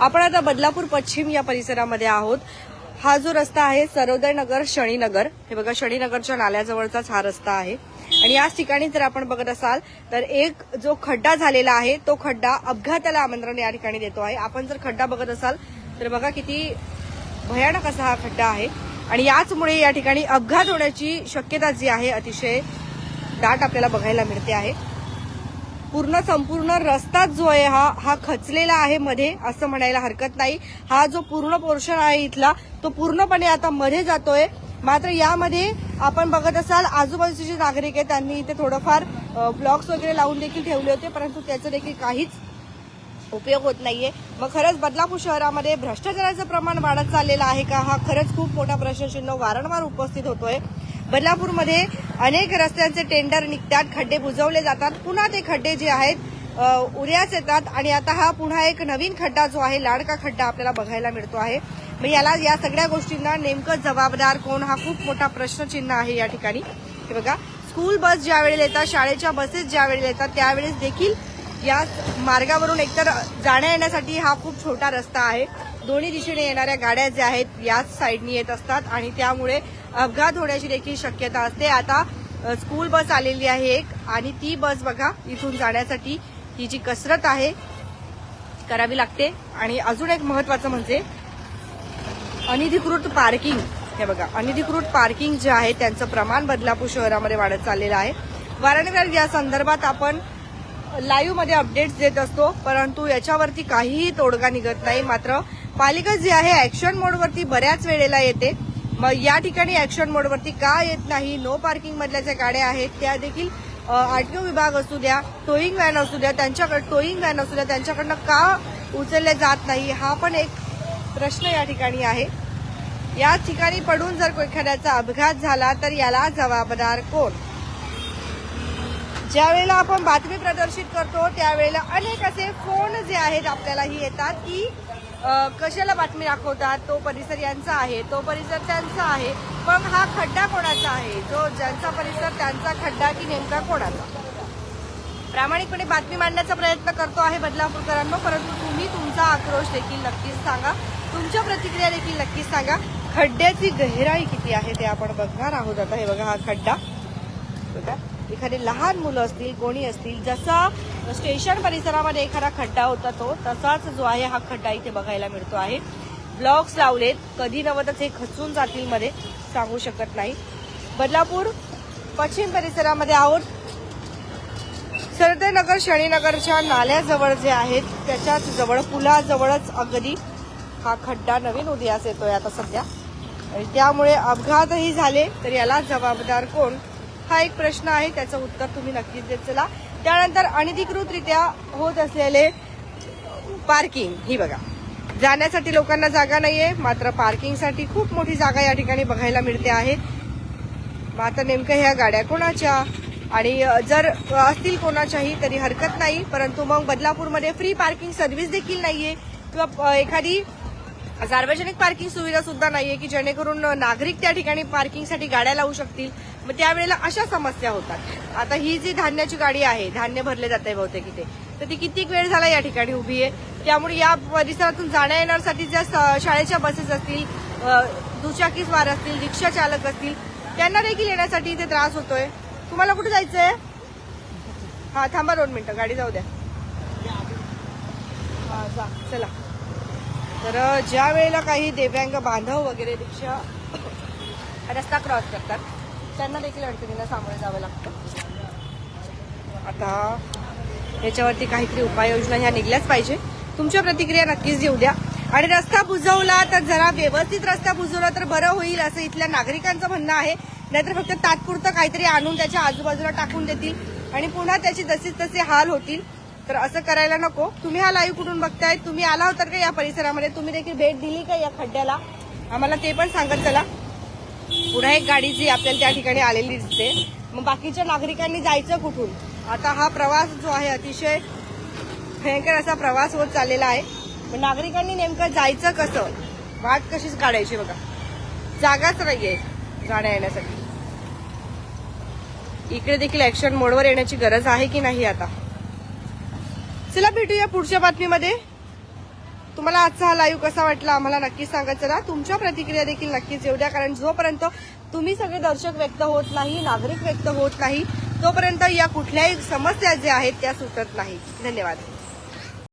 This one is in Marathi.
आपण आता बदलापूर पश्चिम या परिसरामध्ये आहोत. हा जो रस्ता आहे सरोदय नगर शनीनगर हे बघा शनीनगरच्या नाल्याजवळचाच हा रस्ता आहे. आणि याच ठिकाणी जर आपण बघत असाल तर एक जो खड्डा झालेला आहे तो खड्डा अपघाताला आमंत्रण या ठिकाणी देतो आहे. आपण जर खड्डा बघत असाल तर बघा किती भयानक असा हा खड्डा आहे. आणि याचमुळे या ठिकाणी अपघात होण्याची शक्यता जी आहे अतिशय दाट आपल्याला बघायला मिळते आहे. पूर्ण संपूर्ण रस्ताच जो आहे हा हा खचलेला आहे मध्ये असं म्हणायला हरकत नाही. हा जो पूर्ण पोर्शन आहे इथला तो पूर्णपणे आता मध्ये जातोय. मात्र यामध्ये आपण बघत असाल आजूबाजूचे जे नागरिक आहेत त्यांनी इथे थोडंफार ब्लॉक्स वगैरे लावून देखील ठेवले होते परंतु त्याचं देखील काहीच उपयोग होत नाहीये. मग खरंच बदलापूर शहरामध्ये भ्रष्टाचाराचं प्रमाण वाढत चाललेलं आहे का? हा खरंच खूप मोठा प्रश्नचिन्ह वारंवार उपस्थित होतोय. बदलापूरमध्ये अनेक रस्त्यांचे टेंडर निघतात खड्डे बुजवले जातात. पुन्हा ते खड्डे जे आहेत उऱ्याच येतात आणि आता हा पुन्हा एक नवीन खड्डा जो आहे लाडका खड्डा आपल्याला बघायला मिळतो आहे. मग याला या सगळ्या गोष्टींना नेमकं जबाबदार कोण? हा खूप मोठा प्रश्नचिन्ह आहे या ठिकाणी. हे बघा स्कूल बस ज्या वेळेला येतात शाळेच्या बसेस ज्या वेळेला येतात त्यावेळेस देखील या मार्गावरून एकतर जाण्या येण्यासाठी हा खूप छोटा रस्ता आहे. दोन्ही दिशेने येणाऱ्या गाड्या ज्या आहेत याच साईडनी येत असतात आणि त्यामुळे अपघात होण्याची देखील शक्यता असते. आता स्कूल बस आलेली आहे एक आणि ती बस बघा इथून जाण्यासाठी ही जी कसरत आहे करावी लागते. आणि अजून एक महत्वाचं म्हणजे अनधिकृत पार्किंग. हे बघा अनधिकृत पार्किंग जे आहे त्यांचं प्रमाण बदलापूर शहरामध्ये वाढत चाललेलं आहे. वारंवार या संदर्भात आपण लाईव्हमध्ये अपडेट्स देत असतो परंतु याच्यावरती काहीही तोडगा निघत नाही. मात्र पालिका जी आहे ऍक्शन मोडवरती बऱ्याच वेळेला येते. मग या ठिकाणी ऍक्शन मोडवरती का येत नाही? नो पार्किंग मधल्या ज्या गाड्या आहेत त्या देखील आरटीओ विभाग असू द्या टोईंग व्हॅन असू द्या त्यांच्याकडे टोईंग व्हॅन असू द्या त्यांच्याकडनं का उचलल्या जात नाही? हा पण एक प्रश्न या ठिकाणी आहे. या ठिकाणी पडून जर एखाद्याचा अपघात झाला तर याला जबाबदार कोण? ज्या वेळेला आपण बातमी प्रदर्शित करतो त्यावेळेला अनेक असे फोन जे आहेत आपल्यालाही येतात की कशाला बातमी दाखवतात? तो परिसर यांचा आहे तो परिसर त्यांचा आहे. मग हा खड्डा कोणाचा आहे? जो ज्यांचा परिसर त्यांचा खड्डा की नेमका कोणाचा? प्रामाणिकपणे बातमी मांडण्याचा प्रयत्न करतो आहे बदलापूरकरांनो परंतु तुम्ही तुमचा आक्रोश देखील नक्कीच सांगा. तुमच्या प्रतिक्रिया देखील नक्कीच सांगा. खड्ड्याची गहिराई किती आहे ते आपण बघणार आहोत. आता हे बघा हा खड्डा. बघा. एखादी लहान मुलं असतील कोणी असतील जसा स्टेशन परिसरामध्ये एखादा खड्डा होता तो तसाच जो आहे हा खड्डा इथे बघायला मिळतो आहे. ब्लॉक्स लावलेत कधी नवतच हे खचून जातील मध्ये सांगू शकत नाही. बदलापूर पश्चिम परिसरामध्ये आहोत. सरदेनगर शनीनगरच्या नाल्याजवळ जे आहेत त्याच्याच जवळ पुलाजवळच अगदी हा खड्डा नवीन उदयास येतोय आता सध्या. त्यामुळे अपघातही झाले तर याला जबाबदार कोण? हा एक प्रश्न आहे त्याचं उत्तर तुम्ही नक्कीच देत चला. त्यानंतर अनधिकृतरित्या होत असलेले पार्किंग ही बघा. जाण्यासाठी लोकांना जागा नाहीये मात्र पार्किंगसाठी खूप मोठी जागा या ठिकाणी बघायला मिळते आहे. मग आता नेमकं ह्या गाड्या कोणाच्या? आणि जर असतील कोणाच्याही तरी हरकत नाही. परंतु मग बदलापूरमध्ये फ्री पार्किंग सर्व्हिस देखील नाहीये. किंवा एखादी सार्वजनिक पार्किंग सुविधा सुद्धा नाहीये की जेणेकरून नागरिक त्या ठिकाणी पार्किंगसाठी गाड्या लावू शकतील. मग त्यावेळेला अशा समस्या होतात. आता ही जी धान्याची गाडी आहे धान्य भरले जाते बहुतेक इथे. तर ती कितीक वेळ झाला या ठिकाणी उभी आहे? त्यामुळे या परिसरातून जाण्या येण्यासाठी ज्या शाळेच्या बसेस असतील दुचाकीस्वार असतील रिक्षा चालक असतील त्यांना देखील येण्यासाठी इथे त्रास होतोय. तुम्हाला कुठे जायचंय? हा थांबा दोन मिनिटं गाडी जाऊ द्या. जा चला. तर ज्या वेळेला काही दिव्यांग बांधव वगैरे रिक्षा रस्ता क्रॉस करतात त्यांना देखील अडचणीला सामोरे जावं लागतं. आता याच्यावरती काहीतरी उपाययोजना ह्या निघल्याच पाहिजे. तुमच्या प्रतिक्रिया नक्कीच देऊ द्या. आणि रस्ता बुजवला तर जरा व्यवस्थित रस्ता बुजवला तर बरं होईल असं इथल्या नागरिकांचं म्हणणं आहे. नाहीतर फक्त तात्पुरतं काहीतरी आणून त्याच्या आजूबाजूला टाकून देतील आणि पुन्हा त्याचे जसेच तसे हाल होतील. तर असं करायला नको. तुम्ही हा लाईव्ह कुठून बघताय? तुम्ही आला होता का या परिसरामध्ये? तुम्ही देखील भेट दिली का या खड्ड्याला? आम्हाला ते पण सांगत चला. पुन्हा एक गाडी जी आपल्याला त्या ठिकाणी आलेली दिसते. मग बाकीच्या नागरिकांनी जायचं कुठून? आता हा प्रवास जो आहे अतिशय भयंकर असा प्रवास होत चाललेला आहे. मग नागरिकांनी नेमकं जायचं कसं? वाट कशीच काढायची बघा. जागाच नाहीये जाण्या येण्यासाठी. इकडे देखील ऍक्शन मोडवर येण्याची गरज आहे की नाही आता? चला भेटूया पुढच्या बातमीमध्ये. तुम्हाला आजचा हा लाईव्ह कसा वाटला आम्हाला नक्कीच सांगा. चला तुमच्या प्रतिक्रिया देखील नक्कीच येऊ द्या कारण जोपर्यंत तुम्ही सगळे दर्शक व्यक्त होत नाही नागरिक व्यक्त होत नाही तोपर्यंत या कुठल्याही समस्या ज्या आहेत त्या सुटत नाही धन्यवाद.